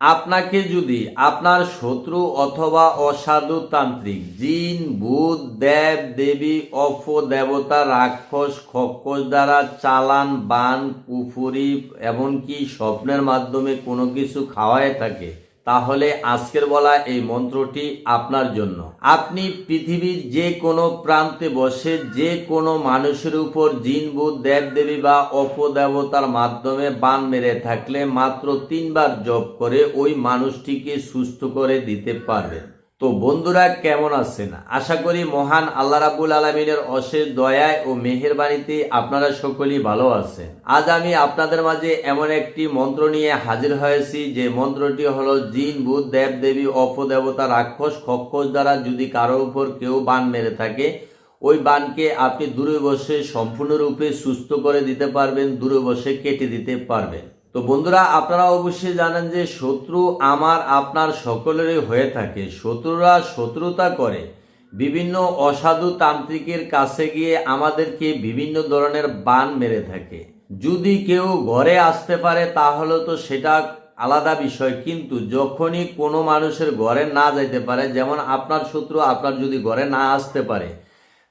আপনাকে যদি আপনার শত্রু অথবা অসাধু তান্ত্রিক, জিন, বুধ, দেব, দেবী, অফ, দেবতা, রাক্ষস খক্ষস দ্বারা চালান, বান, কুফুরি, এমনকি স্বপ্নের মাধ্যমে কোনো কিছু খাওয়ায় থাকে তাহলে আজকের বলা এই মন্ত্রটি আপনার জন্য। আপনি পৃথিবীর যে কোনো প্রান্তে বসে যে কোনো মানুষের উপর জিন ভূত দেবদেবী বা অপদেবতার মাধ্যমে বান মেরে থাকলে মাত্র তিনবার জপ করে ওই মানুষটিকে সুস্থ করে দিতে পারবেন। তো বন্ধুরা, কেমন আছেন? আশা করি মহান আল্লাহ রাবুল আলমিনের অশেষ দয়ায় ও মেহেরবানিতে আপনারা সকলেই ভালো আছেন। আজ আমি আপনাদের মাঝে এমন একটি মন্ত্র নিয়ে হাজির হয়েছি, যে মন্ত্রটি হলো, জিন ভূত দেব, দেবী, অপদেবতা, রাক্ষস, খক্ষস দ্বারা যদি কারও উপর কেউ বান মেরে থাকে, ওই বানকে আপনি দূরে বসে সম্পূর্ণরূপে সুস্থ করে দিতে পারবেন দূরে বসে কেটে দিতে পারবেন। তো বন্ধুরা, আপনারা অবশ্যই জানেন যে শত্রু আমার, আপনার সকলেরই হয়ে থাকে। শত্রুরা শত্রুতা করে। বিভিন্ন অসাধু তান্ত্রিকের কাছে গিয়ে আমাদেরকে বিভিন্ন ধরনের বান মেরে থাকে। যদি কেউ ঘরে আসতে পারে, তাহলে তো সেটা আলাদা বিষয়। কিন্তু যখনই কোনো মানুষের ঘরে না যাইতে পারে, যেমন আপনার শত্রু আপনার যদি ঘরে না আসতে পারে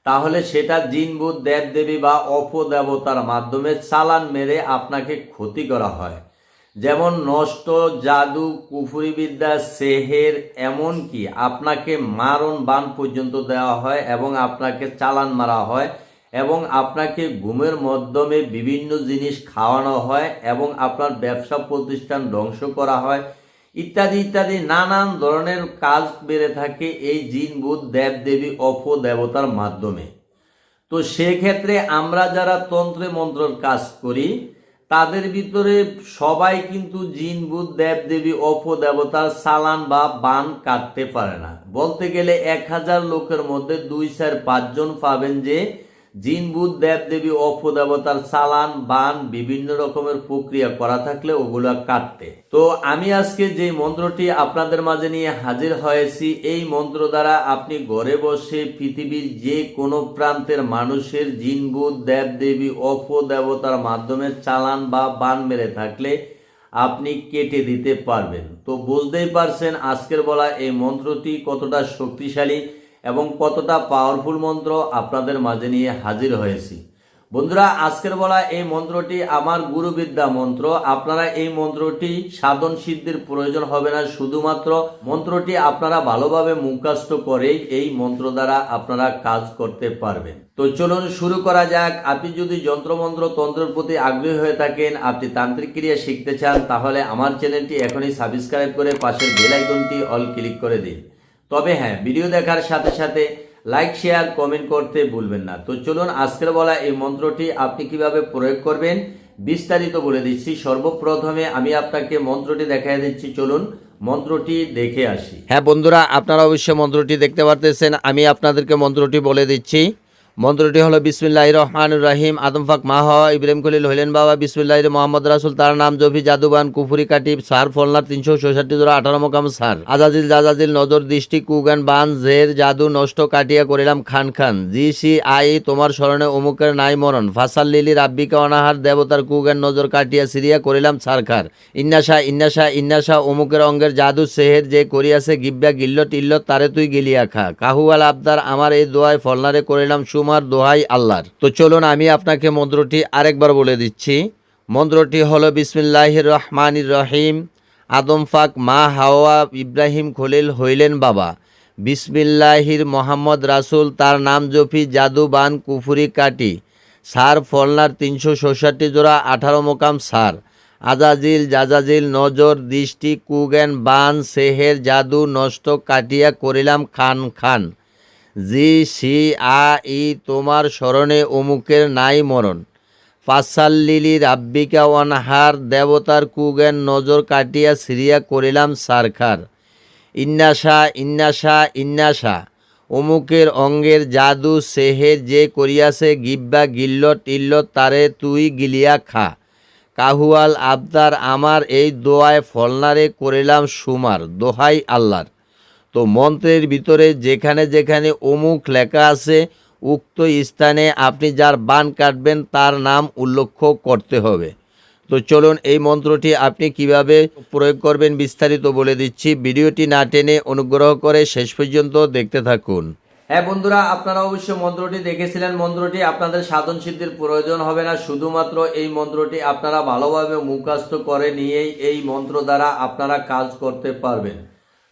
তাহলে সেটা জিনবুত দেব, দেবী বা অপদেবতার মাধ্যমে চালান মেরে আপনাকে ক্ষতি করা হয়। যেমন নষ্ট, জাদু কুফুরি বিদ্যা সেহের, এমনকি আপনাকে মারণ বান পর্যন্ত দেওয়া হয় এবং আপনাকে চালান মারা হয় এবং আপনাকে ঘুমের মাধ্যমে বিভিন্ন জিনিস খাওয়ানো হয় এবং আপনার ব্যবসা প্রতিষ্ঠান ধ্বংস করা হয়। ইত্যাদি ইত্যাদি, নানান ধরনের কাজ বেড়ে থাকে এই জিন ভূত দেব, দেবী, অপ, দেবতার মাধ্যমে। তো সেক্ষেত্রে আমরা যারা তন্ত্রে মন্ত্রর কাজ করি, তাদের ভিতরে সবাই কিন্তু জিন ভূত দেব, দেবী, অপ, দেবতার সালান বা বান কাটতে পারে না। বলতে গেলে এক হাজার লোকের মধ্যে দুই চার পাঁচজন পাবেন যে জিন ভূত দেব, দেবী অপদেবতার চালান, বান, বিভিন্ন রকমের প্রক্রিয়া করা থাকলে ওগুলা কাটতে। তো আমি আজকে যে মন্ত্রটি আপনাদের মাঝে নিয়ে হাজির হয়েছি, এই মন্ত্র দ্বারা আপনি ঘরে বসে পৃথিবীর যে কোনো প্রান্তের মানুষের জিন ভূত দেব, দেবী অপদেবতার মাধ্যমে চালান বা বান মেরে থাকলে আপনি কেটে দিতে পারবেন। তো বুঝতেই পারছেন আজকের বলা এই মন্ত্রটি কতটা শক্তিশালী এবং কতটা পাওয়ারফুল মন্ত্র আপনাদের মাঝে নিয়ে হাজির হয়েছি। বন্ধুরা, আজকের বলা এই মন্ত্রটি আমার গুরুবিদ্যা মন্ত্র। আপনারা এই মন্ত্রটি সাধন সিদ্ধির প্রয়োজন হবে না। শুধুমাত্র মন্ত্রটি আপনারা ভালোভাবে মুখস্থ করেই এই মন্ত্র দ্বারা আপনারা কাজ করতে পারবেন। তো চলুন শুরু করা যাক। আপনি যদি যন্ত্রমন্ত্র তন্ত্রের প্রতি আগ্রহী হয়ে থাকেন, আপনি তান্ত্রিক ক্রিয়া শিখতে চান, তাহলে আমার চ্যানেলটি এখনই সাবস্ক্রাইব করে পাশের বেল আইকনটি অল ক্লিক করে দিন। তবে হ্যাঁ ভিডিও দেখার সাথে সাথে লাইক শেয়ার কমেন্ট করতে ভুলবেন না। তো চলুন আজকের বলা এই মন্ত্রটি আপনি কীভাবে প্রয়োগ করবেন, বিস্তারিত বলে দিচ্ছি। সর্বপ্রথমে আমি আপনাকে মন্ত্রটি দেখাই দিচ্ছি। চলুন মন্ত্রটি দেখে আসি। হ্যাঁ বন্ধুরা, আপনারা অবশ্যই মন্ত্রটি দেখতে পারতেছেন। আমি আপনাদেরকে মন্ত্রটি বলে দিচ্ছি। মন্ত্রটি হলো বিসমিল্লাহ রহমান রাহিম। আদমফাক মাহ ইব্রাহিম খলিল হইলেন বাবা। বিসমিল্লাহ মোহাম্মদ রাসুল, তার নাম জফি, জাদুবান, কুফুরি কাটিব, সার, ফলনার তিনশো ছষট্টি ধরে আঠারো মকাম সার। আজাজিল, জাজাজিল, নজর, দৃষ্টি, কুগান, বান, জের, জাদু, নষ্ট, কাটিয়া করিলাম খান খান। জি সি আই, তোমার স্মরণে অমুকের নাই মরণ। ফাসাল লিলি, রাব্বিকা অনাহার, দেবতার কুগান, নজর, কাটিয়া, সিরিয়া করিলাম সারখার ইন্নাসা ইন্নাসা ইন্নাসা অমুকের অঙ্গের জাদু, সেহের যে করিয়াছে গিব্যা গিল্ল টিল্ল তারে তুই গিলিয়া খা। কাহুয়াল আবদার, আমার এই দোয়ায় ফলনারে করিলাম সুমার দোহাই আল্লাহর। তো চলুন আমি আপনাকে মন্ত্রটি আরেকবার বলে দিচ্ছি। মন্ত্রটি হলো বিসমিল্লাহ রহমান রহিম। আদম ফাক, মা হাওয়া, ইব্রাহিম খলিল হইলেন বাবা। বিসমিল্লাহির মোহাম্মদ রাসুল, তার নাম জফি, জাদু, বান, কুফুরি, কাটি। সার, ফলনার তিনশো ষষট্টি জোড়া, আঠারো মোকাম সার। আজাজিল, জাজাজিল, নজর, দৃষ্টি, কুগেন, বান, সেহের, জাদু, নষ্ট, কাটিয়া করিলাম খান খান। জি, সি, আ, ই তোমার স্মরণে অমুকের নাই মরণ। ফাসাল্লিলি রাব্বিকা অনহার দেবতার কুগেন নজর কাটিয়া সিরিয়া করিলাম সারখার। ইন্নাসা ইন্নাসা ইন্নাসা অমুকের অঙ্গের জাদু সেহের যে করিয়াছে গিব্বা গিল্ল টিল্ল তারে তুই গিলিয়া খা। কাহুয়াল আবদার আমার এই দোয়ায় ফলনারে করিলাম সুমার, দোহাই আল্লাহর। তো মন্ত্রের ভিতরে যেখানে যেখানে অমুক লেখা আছে, উক্ত স্থানে আপনি যার বান কাটবেন তার নাম উল্লেখ করতে হবে। তো চলুন এই মন্ত্রটি আপনি কীভাবে প্রয়োগ করবেন বিস্তারিত বলে দিচ্ছি। ভিডিওটি না টেনে অনুগ্রহ করে শেষ পর্যন্ত দেখতে থাকুন। হ্যাঁ বন্ধুরা, আপনারা অবশ্য মন্ত্রটি দেখেছিলেন। মন্ত্রটি আপনাদের সাধন সিদ্ধির প্রয়োজন হবে না। শুধুমাত্র এই মন্ত্রটি আপনারা ভালোভাবে মুখাস্ত করে নিয়েই এই মন্ত্র দ্বারা আপনারা কাজ করতে পারবেন।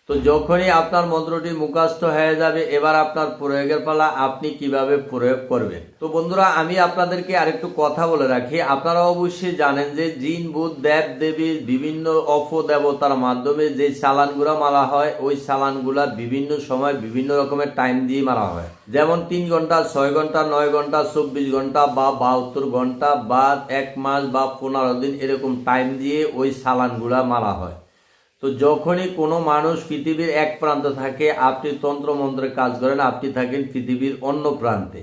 তো যখনই আপনার মন্ত্রটি মুখাস্ত হয়ে যাবে, এবার আপনার প্রয়োগের পালা আপনি কীভাবে প্রয়োগ করবেন? তো বন্ধুরা, আমি আপনাদেরকে আরেকটু কথা বলে রাখি। আপনারা অবশ্যই জানেন যে জিন, বুধ, দেব দেবীর বিভিন্ন অপদেবতার মাধ্যমে যে চালানগুলা মারা হয়, ওই চালানগুলা বিভিন্ন সময় বিভিন্ন রকমের টাইম দিয়ে মারা হয়। যেমন তিন ঘণ্টা, ছয় ঘণ্টা, নয় ঘণ্টা, চব্বিশ ঘণ্টা বা বাহাত্তর ঘণ্টা বা এক মাস বা পনেরো দিন এরকম টাইম দিয়ে ওই চালানগুলা মারা হয়। তো যখনই কোনো মানুষ পৃথিবীর এক প্রান্তে থাকে, আপনি তন্ত্রমন্ত্রের কাজ করেন, আপনি থাকেন পৃথিবীর অন্য প্রান্তে।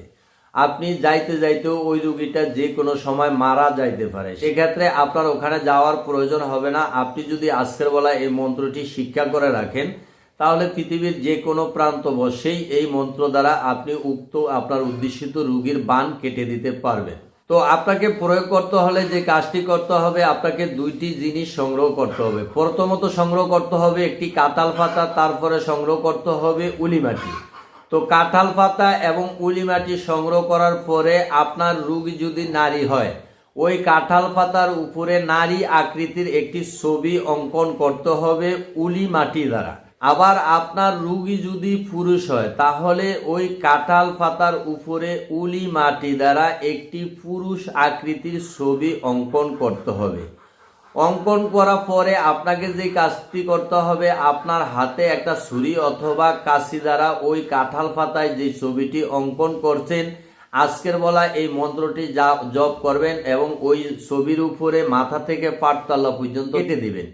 আপনি যাইতে যাইতেও ওই রুগীটা যে কোনো সময় মারা যাইতে পারে। সেক্ষেত্রে আপনার ওখানে যাওয়ার প্রয়োজন হবে না। আপনি যদি আজকের বেলায় এই মন্ত্রটি শিক্ষা করে রাখেন, তাহলে পৃথিবীর যে কোনো প্রান্ত বসেই এই মন্ত্র দ্বারা আপনি উক্ত আপনার উদ্দেশিত রুগীর বান কেটে দিতে পারবেন। তো আপনাকে প্রয়োগ করতে হলে যে কাজটি করতে হবে, আপনাকে দুইটি জিনিস সংগ্রহ করতে হবে। প্রথমত সংগ্রহ করতে হবে একটি কাঁঠাল পাতা, তারপরে সংগ্রহ করতে হবে উলি মাটি। তো কাঁঠাল পাতা এবং উলি মাটি সংগ্রহ করার পরে আপনার রুগী যদি নারী হয়, ওই কাঁঠাল পাতার উপরে নারী আকৃতির একটি ছবি অঙ্কন করতে হবে উলি মাটি দ্বারা। আবার আপনার রুগী যদি পুরুষ হয়, তাহলে ওই কাঁঠাল পাতার উপরে উলি মাটি দ্বারা একটি পুরুষ আকৃতির ছবি অঙ্কন করতে হবে। অঙ্কন করার পরে আপনাকে যে কাজটি করতে হবে, আপনার হাতে একটা ছুরি অথবা কাশি দ্বারা ওই কাঁঠাল পাতায় যে ছবিটি অঙ্কন করছেন, আজকের বলা এই মন্ত্রটি যা জপ করবেন এবং ওই ছবির উপরে মাথা থেকে পাটতলা পর্যন্ত কেটে দিবেন।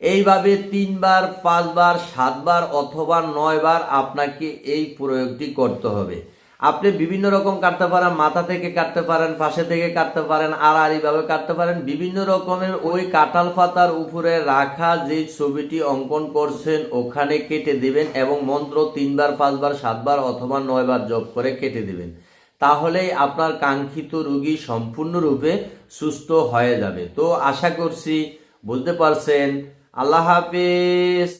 এইভাবে তিনবার, পাঁচবার, সাতবার অথবা নয়বার আপনাকে এই প্রয়োগটি করতে হবে। আপনি বিভিন্ন রকম কাটতে পারেন, মাথা থেকে কাটতে পারেন, পাশে থেকে কাটতে পারেন আর আড়াআড়িভাবে কাটতে পারেন, বিভিন্ন রকমের ওই কাঁঠাল পাতার উপরে রাখা যে ছবিটি অঙ্কন করছেন, ওখানে কেটে দিবেন এবং মন্ত্র তিনবার, পাঁচবার, সাতবার অথবা নয়বার জপ করে কেটে দিবেন। তাহলেই আপনার কাঙ্ক্ষিত রুগী সম্পূর্ণরূপে সুস্থ হয়ে যাবে। তো আশা করছি বুঝতে পারছেন আল্লাহ হাফিজ।